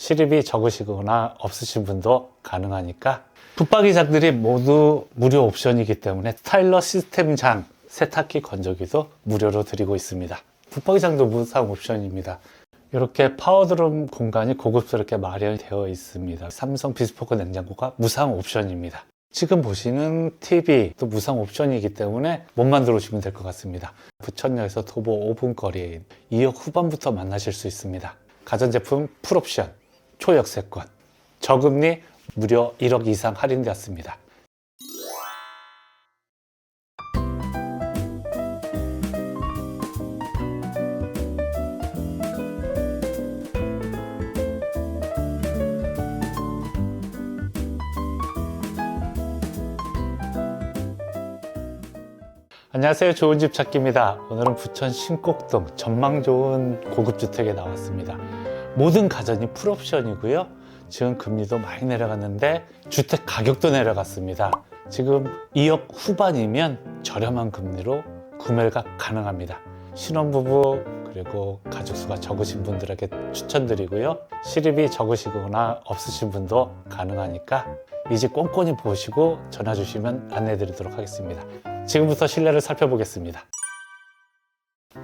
실입이 적으시거나 없으신 분도 가능하니까 붙박이장들이 모두 무료 옵션이기 때문에 스타일러 시스템장 세탁기 건조기도 무료로 드리고 있습니다. 붙박이장도 무상 옵션입니다. 이렇게 파워드룸 공간이 고급스럽게 마련되어 있습니다. 삼성 비스포크 냉장고가 무상 옵션입니다. 지금 보시는 TV 또 무상 옵션이기 때문에 몸만 들어오시면 될 것 같습니다. 부천역에서 도보 5분 거리에 2억 후반부터 만나실 수 있습니다. 가전제품 풀옵션, 초역세권, 저금리 무려 1억 이상 할인되었습니다. 안녕하세요. 좋은 집 찾기입니다. 오늘은 부천 신곡동 전망 좋은 고급 주택에 나왔습니다. 모든 가전이 풀옵션이고요. 지금 금리도 많이 내려갔는데 주택 가격도 내려갔습니다. 지금 2억 후반이면 저렴한 금리로 구매가 가능합니다. 신혼부부 그리고 가족 수가 적으신 분들에게 추천드리고요. 실입이 적으시거나 없으신 분도 가능하니까 이집 꼼꼼히 보시고 전화 주시면 안내 드리도록 하겠습니다. 지금부터 실내를 살펴보겠습니다.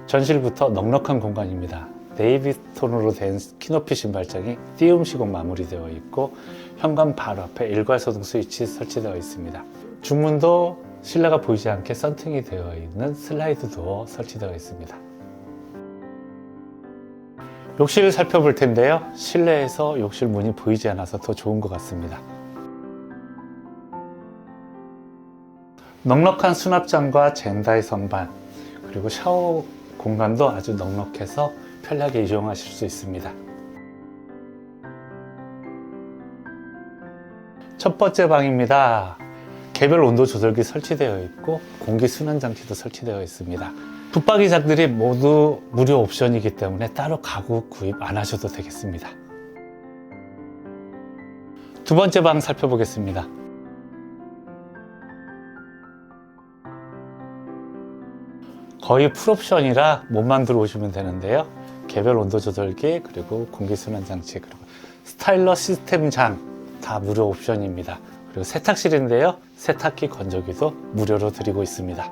전실부터 넉넉한 공간입니다. 네이비스톤으로 된 키높이 신 발장이 띄움 시공 마무리되어 있고 현관 바로 앞에 일괄소등 스위치 설치되어 있습니다. 중문도 실내가 보이지 않게 썬팅이 되어 있는 슬라이드 도어 설치되어 있습니다. 욕실을 살펴볼 텐데요. 실내에서 욕실 문이 보이지 않아서 더 좋은 것 같습니다. 넉넉한 수납장과 젠다의 선반 그리고 샤워 공간도 아주 넉넉해서 편하게 이용하실 수 있습니다. 첫 번째 방입니다. 개별 온도 조절기 설치되어 있고 공기 순환 장치도 설치되어 있습니다. 붙박이장들이 모두 무료 옵션이기 때문에 따로 가구 구입 안 하셔도 되겠습니다. 두 번째 방 살펴보겠습니다. 거의 풀옵션이라 몸만 들어오시면 되는데요. 개별 온도 조절기 그리고 공기 순환 장치 그리고 스타일러 시스템장 다 무료 옵션입니다. 그리고 세탁실인데요. 세탁기 건조기도 무료로 드리고 있습니다.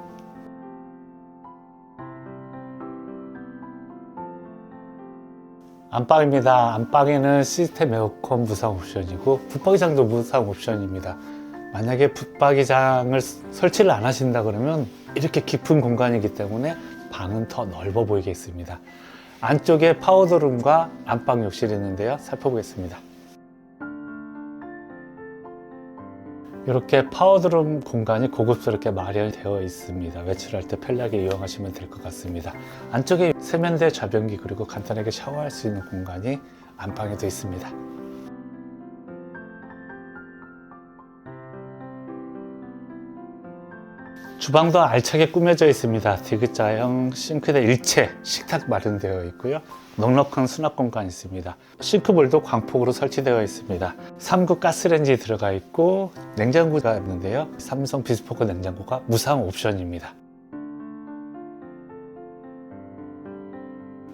안방입니다. 안방에는 시스템 에어컨 무상 옵션이고 붙박이장도 무상 옵션입니다. 만약에 붙박이장을 설치를 안 하신다 그러면 이렇게 깊은 공간이기 때문에 방은 더 넓어 보이겠습니다. 안쪽에 파우더룸과 안방 욕실이 있는데요. 살펴보겠습니다. 이렇게 파우더룸 공간이 고급스럽게 마련되어 있습니다. 외출할 때 편리하게 이용하시면 될 것 같습니다. 안쪽에 세면대, 좌변기 그리고 간단하게 샤워할 수 있는 공간이 안방에도 있습니다. 주방도 알차게 꾸며져 있습니다. 디귿자형 싱크대 일체 식탁 마련되어 있고요. 넉넉한 수납 공간 있습니다. 싱크볼도 광폭으로 설치되어 있습니다. 3구 가스레인지 들어가 있고 냉장고가 있는데요. 삼성 비스포크 냉장고가 무상 옵션입니다.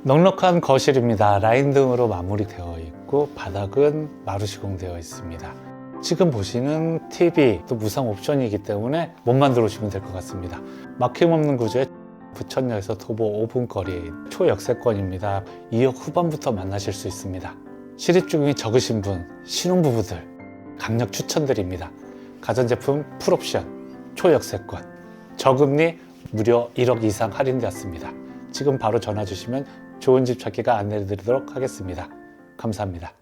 넉넉한 거실입니다. 라인 등으로 마무리되어 있고 바닥은 마루 시공되어 있습니다. 지금 보시는 TV 또 무상 옵션이기 때문에 몸만 들어오시면 될 것 같습니다. 막힘없는 구조에 부천역에서 도보 5분 거리에 초역세권입니다. 2억 후반부터 만나실 수 있습니다. 실입 중이 적으신 분, 신혼부부들 강력 추천드립니다. 가전제품 풀옵션, 초역세권, 저금리 무려 1억 이상 할인되었습니다. 지금 바로 전화 주시면 좋은 집 찾기가 안내드리도록 하겠습니다. 감사합니다.